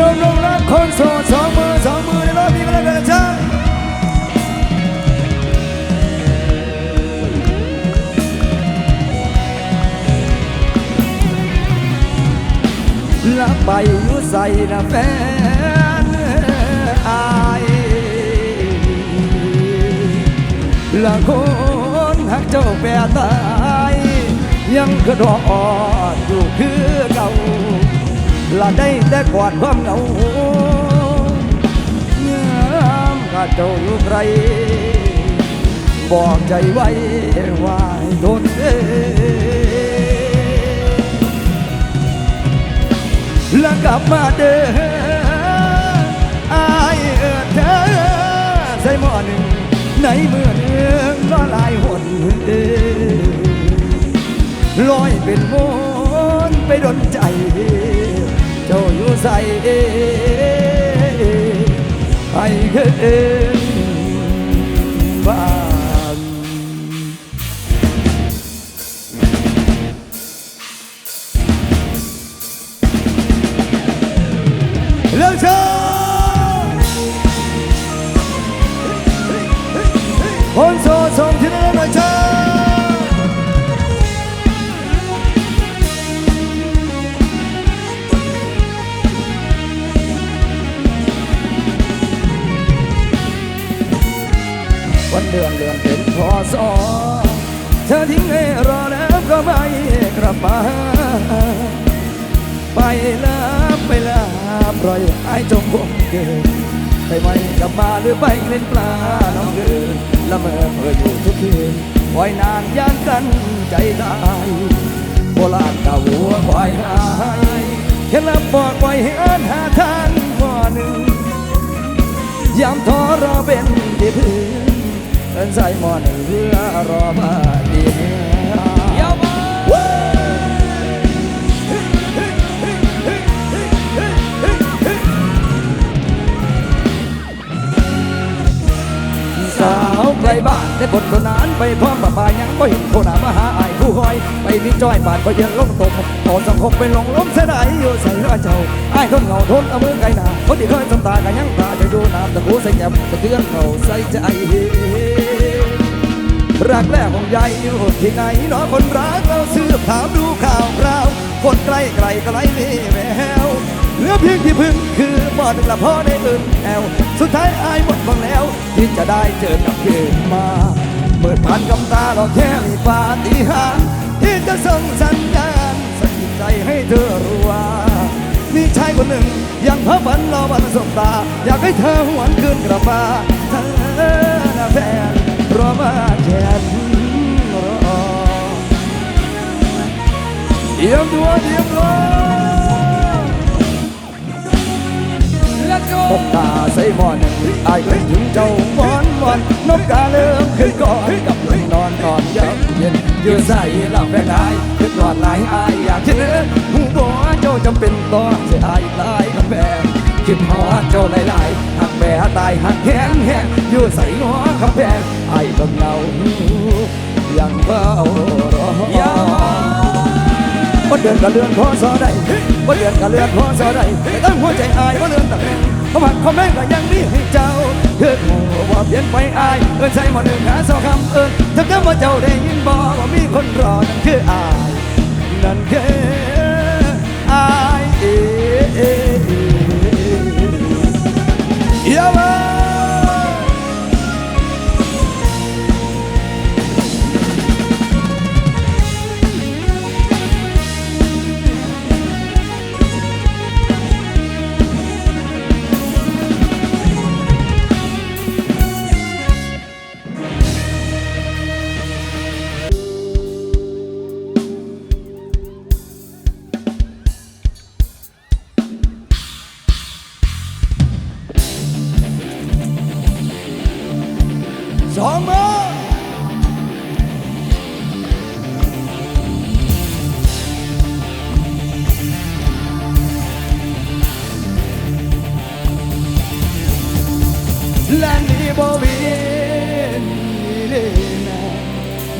นมลงรักคนโสดสองมือสองมือในรอบนี้ก็แล้วกันจ๊ะลับไปอยู่ใส่นะแฟนอายละคนหักเจ้าแปรตาย ยังกระดออ่อนอยู่คือเก่า ละได้แต่กอดความเหงาเงามกาเจ้าอยู่ไกลบอกใจไว้ว่าให้โดนเด้แล้วกลับมาเด้ออายเอิดเธอใส่หม้อหนึ่งในมืองก็หลายหนเดลอยเป็นมนไปดนใจ จ้าอยู่ใส่ให้เกินบ้านเลิ มา ไปแล้วไปแล้วปล่อยให้จมคงเกินไปไม่กลับมาหรือไปเล่นปลาน้องเกินละเมอเมื่ออยู่ทุกคืนปล่อยนานย่านกันใจตายโบราณกาหัวควายหายแค่รับบอกไว้ให้อ่านหาทางว่าหนึ่งยามทอรอเป็นที่พื้นเอินใส่หมอนเรือรอมาดีเมื่อ บ้านได้บทคนนั้นไปพร้อมบ่บ่ายยังก็เห็นโคนามาหาอายผู้คอย ไปมีจ้อยบาดก็เยืนลงตกตอสังคมไปลงล้มเสียดายอยู่ใส่รือเจ้าไอ้ายทนเหงาทนเอามือไกลหนาคนที่เคยสมตากันยังตาจะอยู่น้ำตะกูใส่แก้มตะเตือนเขาใส่ใจรักแรกของใหญ่อยู่ที่ไหนเนาะคนรักเราสืบถามดูข่าวคราว คนใกล้ไกลไกลมีแววเหลือเพียงที่พึ่งคือหมอดละพ่อในอื่นแอวสุดท้ายอายหมดหวังแล้ว ที่จะได้เจอกับคืนมาเมื่อผ่านกำตาเราแค่มีปาฏิหาริย์ที่จะส่งสัญญาณสะกิดใจให้เธอรู้ว่ามีชายคนหนึ่งยังเพ้อฝันรอวันสบตา อยากให้เธอหวนคืนกลับมาเธอนะแฟนรอมาแค่รอเตรียมตัวเตรียมตัว น go กกาใส่หมอนอายเอ่ยถึงเจ้ามอนมอนนกกาเริ่มขึ้นก่อนกับลมนอนตอนยับเย็นยืนใส่หลับแฟนอายขึ้นนอนหลายอายอยากเชื่อหูบัวเจ้าจำเป็นต้องเสียอายหลายคำแพงคิดหอเจ้าหลายๆหักแบตายหักแขนแห้งยู่ใส่หัวคำแพงอายเบิ่งเงายังเฝ้ารอ บ่เดือนก็เลื่อนพอสอได้บ่เดือนก็เลื่อนพอสอได้แต่ตั้งหัวใจอายบ่เลื่อนตำแหน่งเขาผักเขาแม่งก็ยังมีให้เจ้าเถิดหมู่ว่าเปลี่ยนไปอายเอิ้นใส่หมอหนึ่งหาสองคำเอิ้นถ้าเกิดว่าเจ้าได้ยินบ่ว่ามีคนรอนั่นคืออายนั่นคืออายเอ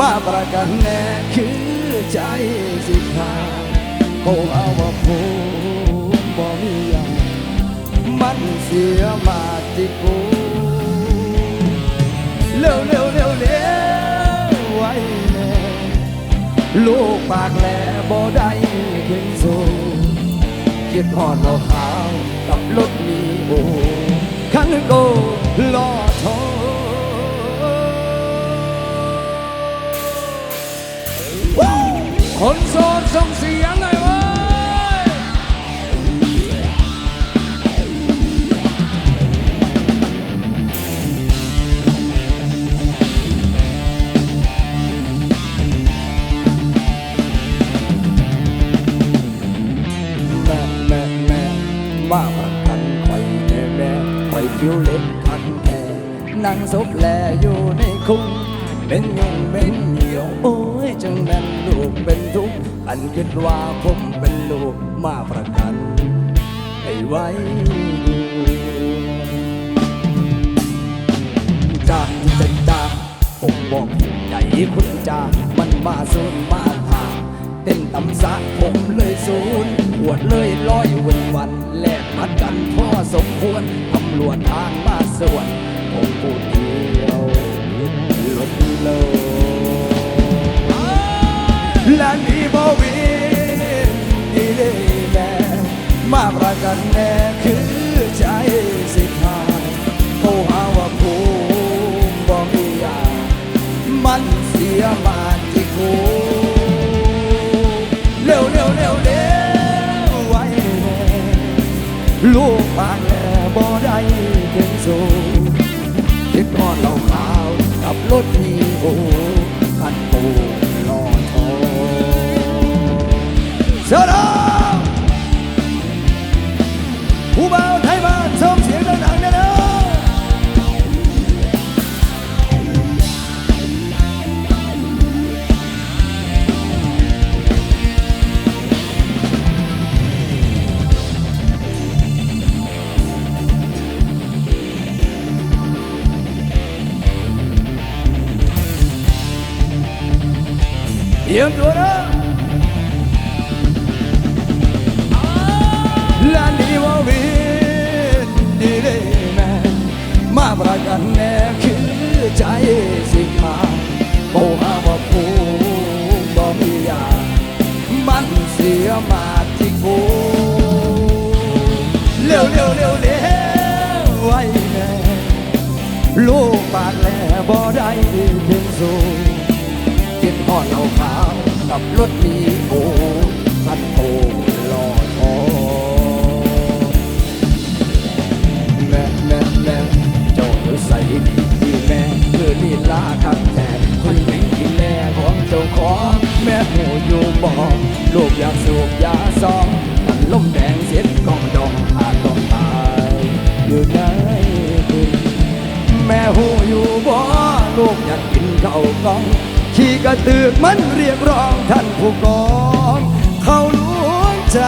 มาประกันแน่คือใจสิขาดโอ้เอาว่าผมบ่มีอย่างมันเสียมาที่กูเร็วเร็วเร็วเร็วไว้แน่ลูกปากแหลบ่ได้ขึ้นสู่คิดทอดเราขาวกับรถมีโอคันโกลอ คนโสดส่งเสียงหน่อยเว้ยแม่แม่แม่ว่าประกันคอยแน่แม่คอยคิวเล็กคันแค่นั่งซบแลอยู่ในคุกเป็นยงเป็นเหี่ยวโอ้ จังแม่นลูกเป็นทุกข์อันคิดว่าผมเป็นลูกมาประกันให้ไว้จากที่จะจากผมบอกใจคุณจามันมาสูนมาทาเต้นตำสะผมเลยศูนปวดเลยลอยวันวันแลกมัดกันพ่อสมควรตำรวจทางมาสวนผมพูดเดียวลดโล และนี่บวินนี่เลยแม่มาประกันแน่คือใจสิทายเขาหาว่าผมบ่มียามันเสียมาที่กูเร็วเร็วเร็วเร็วไว้แน่ลูกปากแหล่บ่ได้ถึงสูงคิ มาประกันแน่คือใจสิมาโบหาว่าผูบ่มียามันเสียมาที่กูเร็วเร็วเร็วเร็วไว้แน่ลูกปากแหล่บ่ได้เพียงสูงกินทอดเหล้าขาวกับรถมีโอพันโอ อลีลาคักแท้คนหนึ่งที่แม่ของเจ้าของแม่หูอยู่บ่ลูกอยากสูบยาซองมันล่มแดงเสียกองดองอาจต้องตายอยู่ในคืนแม่หูอยู่บ่ลูกอยากกินข้าวกล่องขี่กระตือกมันเรียกร้องท่านผู้กอง เขาหลวงใจ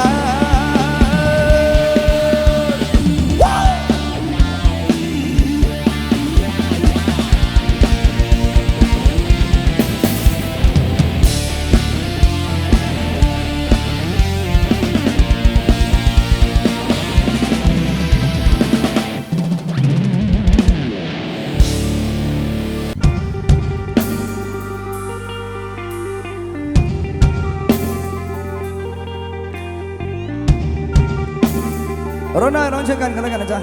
รถหน้าน้องเช่นกันกันแล้วกันนะจ๊ะ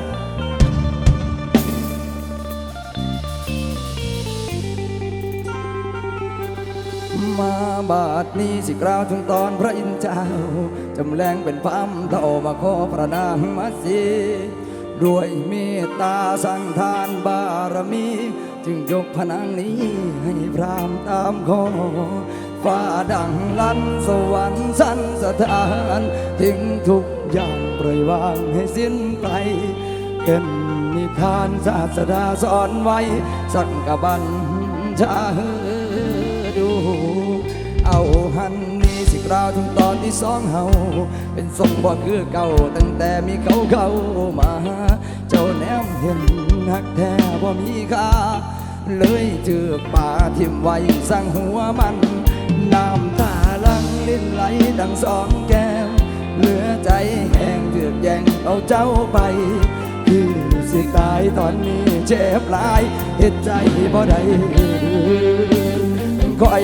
มาบาดนี้สิกล่าวถึงตอนพระอินทร์เจ้าจำแรงเป็นพามเท่ามาขอพระนางมาสีด้วยเมตตาสั่งทานบารมี จึงยกพนางนี้ให้พรามตามขอฟ้าดังลั่นสวรรค์สันสถานทิ้งทุกอย่าง ปล่อยวางให้สิ้นไปเป็นนิทานศาสดาสอนไว้ สักกะบันชาดู เอาหันนี้สิกล่าวถึงตอนที่สองเฮาเป็นทรงบ่คือเก่าตั้งแต่มีเขาเข้ามา เจ้าแนมเห็นหักแท้บ่มีค่าเลยเจือกป่าทิมไว้สร้างหัวมัน น้ำตาลังลิ้นไหลดังสองแก้ เหลือใจแห้งเจือกแยงเอาเจ้าไปคือสิตายตอนนี้เจ็บหลายเหตุใจบ่ได้ก้อย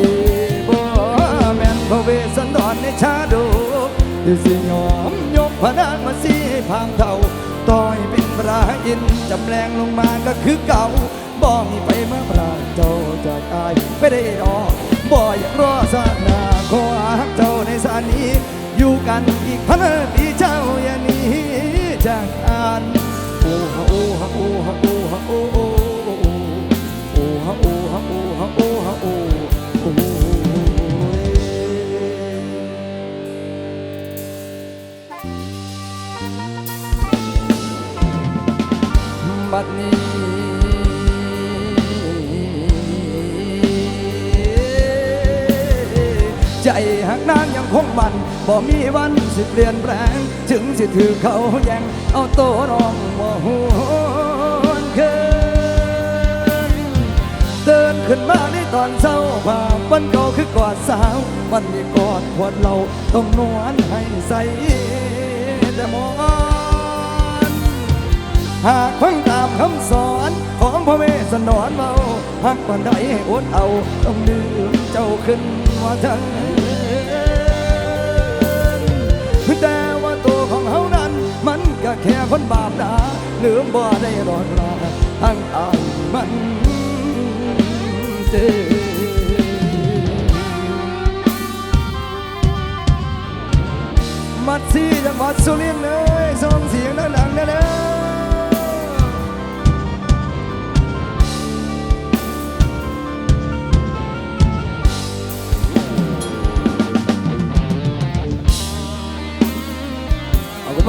บ่แม่นพระเวสสันดรในชาดกที่สิยอมยกพระนางมาสีพางเท่าต่อยเป็นพระอินจำแรงลงมาก็คือเก่าบ่มีไปเมื่อปราเจ้าจะตายไม่ได้ดอกบ่อยากรอสานาขอหักเจ้าในสานี้ อยู่กันอีกพันปีเจ้าอย่าหนีจากกันโอ้ฮะโอ้ฮะโอ้ฮะโอ้ฮะโอ้โอ้โอ้ฮะโอ้ฮะโอ้ฮะโอ้ฮะโอ้โอ้บัดนี้ ใจหักนางยังคงบันบ่มีวันสิเปลี่ยนแปลง ถึงสิถือเขาแย่งเอาโตน้องบ่หวนคืนเดินขึ้นมาในตอนเศร้าภาพวันเก่าคือกอดสาววันนี้กอดขวดเราต้องนวลให้ใส่แต่มอนหากฟังตามคำสอนของพระเวสสันดรเมาหักปันใดให้อดเอาต้องดื่มเจ้าขึ้นว่าทั้ง ก็แค่คนบาปดาลืมบ่ได้รอดลาทั้งอานมันเจมัดซี่จังหวัดสุรินทร์เลยส่งเสียงดังๆเด้อ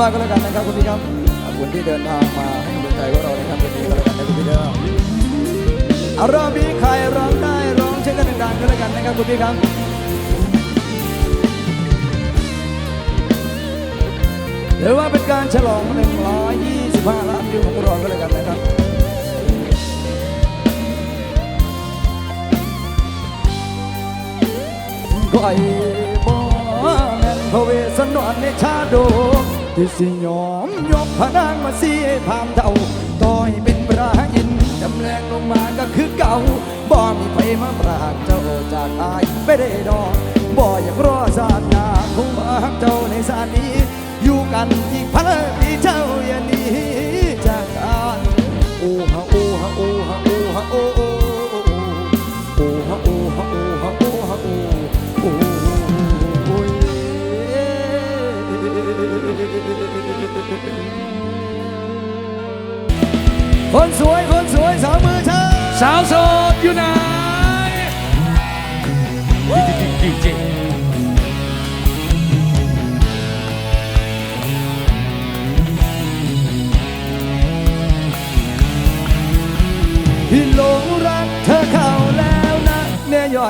มากก็แล้วกันนะครับคุณพี่ครับขอบคุณที่เดินทางมาให้กำลังใจพวกเราในค่ำคืนนี้ก็แล้วกันนะคุณพี่เด้อเอารอบนี้ใครร้องได้ร้องเช่นกันดังๆก็แล้วกันนะครับคุณพี่ครับถือว่าเป็นการฉลอง 125 ล้านวิวของพวกเราก็แล้วกันนะครับก็ไอ้บ่แม่นพระเวสสันดรในชาดก ที่สิยอมยกพระนางมาสีพามเท่าต่อยเป็นพระอินจำแรงลงมาก็คือเก่าบ่มีไฟมาปรากเจ้าจากอายไม่ได้ดอกบ่อยากรอศาสนาคงมาหักเจ้าในสานนี้ อยู่กันอีกพันปีเจ้าอย่าหนีจากกันโอ้ฮะโอ้ฮะโอ้ฮะโอ้ฮะโอ้โอ้โอ้ฮะโอ้ฮะโอ้ฮะโอ้ฮะโอ้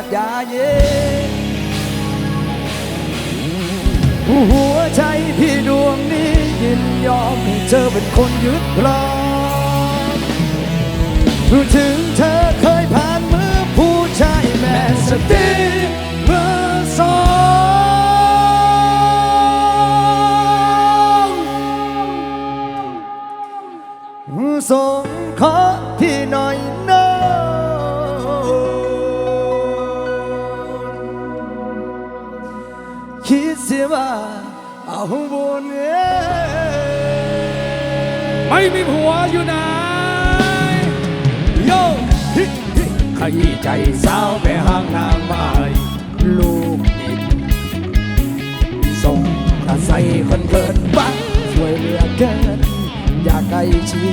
ากยาเย็นหัวใจพี่ดวงนี้ยินยอมให้เธอเป็นคนยึดครองถึงเธ ใจสาวไปห้างนางไม้ลูกดินส่งอาศัยคนเกินบังช่วยเหลือเกิน อยากใกล้ชิ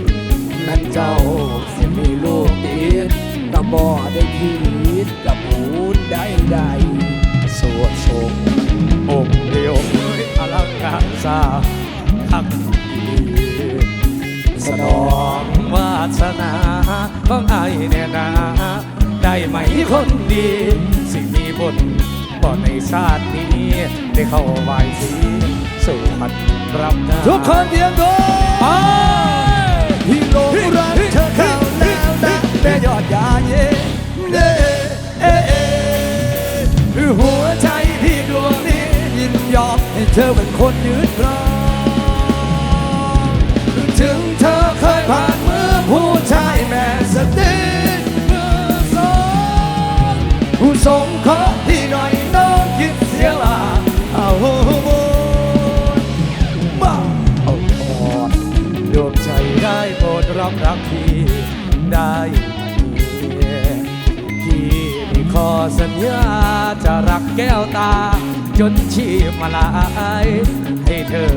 ดนั่นเจ้าสิมีลูกติดก็บ่ได้คิดกับพูดได้ใดสวดทรงองค์เดียวเอยอลังการสางทักดีสนองวาสนาของไอ้เนี่ยนะ ได้ไหมคนดี สิมีบนบ่ในชาตินี้ ได้เข้าไหวสีสู่พันรับหน้าทุกคนเตรียมตัวไปที่หลงรักเธอเข้าแล้วนะแต่ยอดยาเย่เน่เอ๊ะเอ๊ะหัวใจพี่ดวงนี้ยินยอมให้เธอเป็นคนยืดครอ รับรักพี่ได้ไหมพี่มีข้อสัญญาจะรักแก้วตา จนชีพมาลายให้เธอ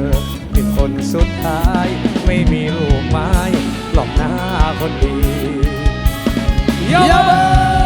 เป็นคนสุดท้าย ไม่มีลูกไม้หลอกหน้าคนดีเยาเยาว์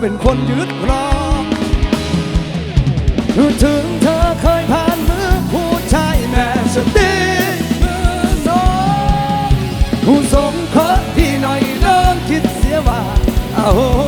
เป็นคนยึดรองถึงเธอเคยผ่านมือผู้ชายแม่สติมือสองผู้สมคบที่หน่อยเริ่มคิดเสียว่าโอ้โหวั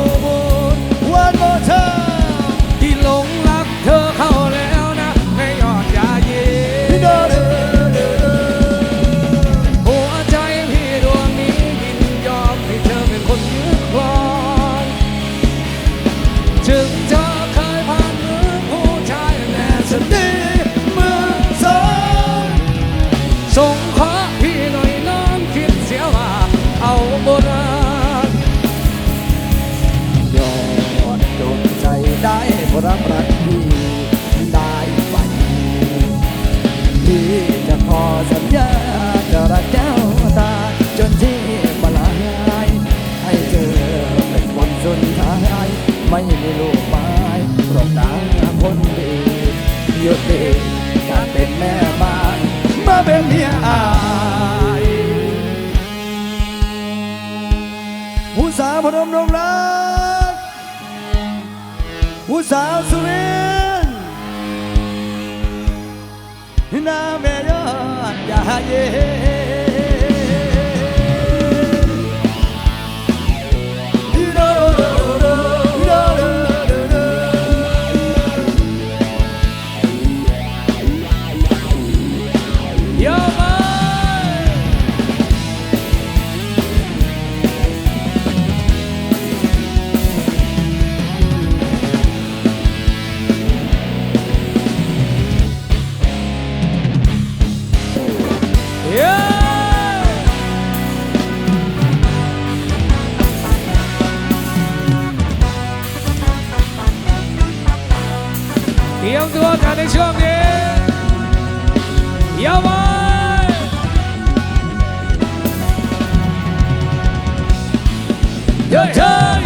เฮ้ยเฮ้ย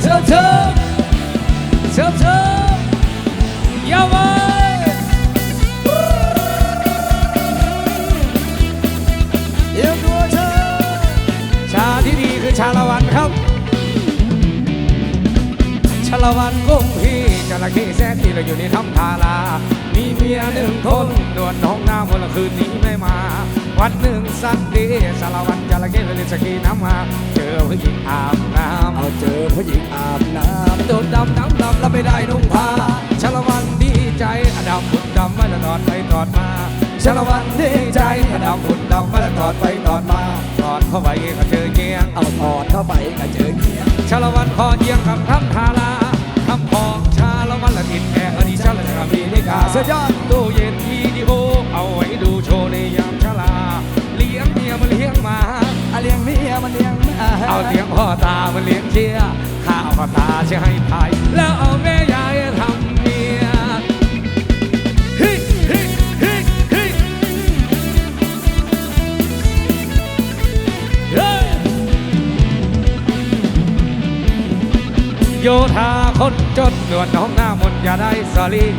เสิร์ฟเสิร์ฟเสิร์ฟเสิร์ฟยาวไปเดี๋ยวตัวเธอชาที่ดีคือชาละวันครับชาละวันกุ้งพี่จระเข้แซ่ที่เราอยู่ในถ้ำทารามีเมียหนึ่งคนนวลน้องหน้าเมื่อคืนนี้ไม่มา วันหนึ่งสักดีชาละวันจระเข้เลยสกีน้ำมาเจอผู้หญิงอาบน้ำเอาเจอผู้หญิงอาบน้ำโดนดำดำดำแล้วไม่ได้นุ่งผ้าชาละวันดีใจอดำฝุ่นดำไม่ละตอดไปตอดมาชาละวันดีใจอดำฝุ่นดำไม่ละตอดไปตอดมาตอดเข้าไปก็เจอเงียงเอาถอดเข้าไปก็เจอเกียร์ชาละวันคอเยียงคำทำทาราคำพองชาละวันละติดแอร์อดีชาละจะมีนิกาสุดยอด เลี้ยงพ่อตามาเลี้ยงเชียข้าวพ่อตาจะให้พายแล้วเอาแม่ยายทำเมียเฮ้ยเฮ้ยเฮ้ยเฮ้ยเฮ้ยโยธาคนจนนวลน้องหน้ามนอย่าได้สอรี่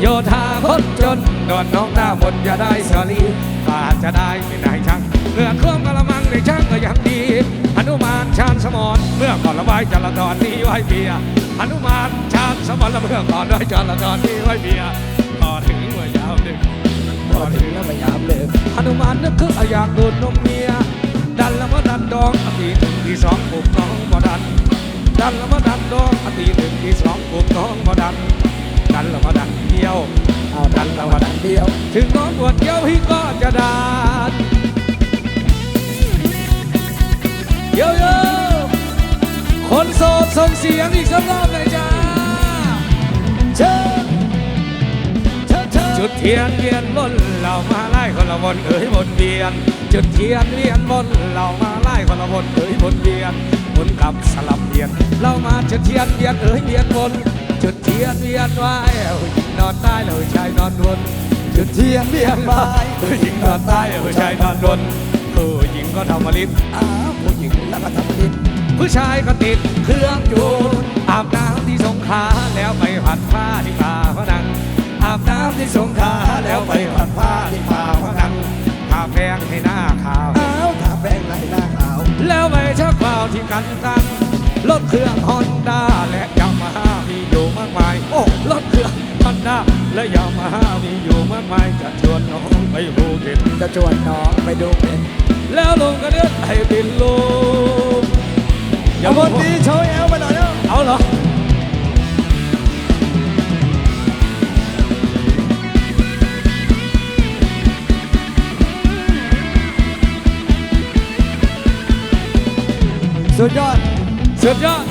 โยธาคนจนนวลน้องหน้ามนอย่าได้สอรี่ป่าจะได้ไม่ได้ช่างเมื่อเครื่องกระมังในช่างก็ยังดี นุมานชาญสมรเมื่อก่อนละไว้จระตอนนี้ไว้เบียร์หนุมานชาญสมรละเมื่อก่อนไว้จระตอนนี้ไว้เบียร์พอถึงเมื่อยาวดึกพอถึงแล้วไม่ยามเลิกหนุมานนึกคืออยากดูดนมเมียดันแล้วมาดันดองอตีหนึ่งทีสองปลุกน้องบ่ดัน ดันแล้วมาดันดองอตีหนึ่งทีสองปลุกน้องบ่ดัน ดันละมาดันเดียวเอาดันละวันเดียว ถึงน้องปวดเดียวพี่ก็จะดาน โยโย่คนโสดส่งเสียงอีกสักรอบเลยจ้าเชิญเชิญเชิญจุดเทียนเวียนบนเรามาไล่คนละวนเอ๋ยวนเวียน จุดเทียนเวียนบนเรามาไล่คนละวนเอ๋ยวนเวียนหมุนกลับสลับเวียนเรามาจุดเทียนเวียนเอ๋ยเวียนวนจุดเทียนเวียนไว้ผู้หญิงนอนใต้เลยชายนอนบนจุดเทียนเบียงบายผู้หญิงนอนใต้ผู้ชายนอนบนผู้หญิงก็ทำมาลิฟอ้าว ญิงแล้วก็ทำดินผู้ชายก็ติดเครื่องจูนอาบน้ำที่สงขลาแล้วไปผัดผ้าที่ป่าพนังอาบน้ำที่สงขลาแล้วไปผัดผ้าที่ป่าพนังทาแป้งให้หน้าขาวอ้าวถ้าแป้งไหลหน้าขาว แล้วไปชักเปล่าที่กันตังรถเครื่องฮอนด้าและยามาฮ่ามีอยู่มากมาย โอ้รถเครื่องฮอนด้าและยามาฮ่ามีอยู่มากมายจะชวนน้องไปภูเก็ตจะชวนน้องไปดูเป็น แล้วลงก็เดือดให้บินลงอย่าบนดีโชว์แอลไปหน่อยเนาะเอาเหรอสุดยอดสุดยอด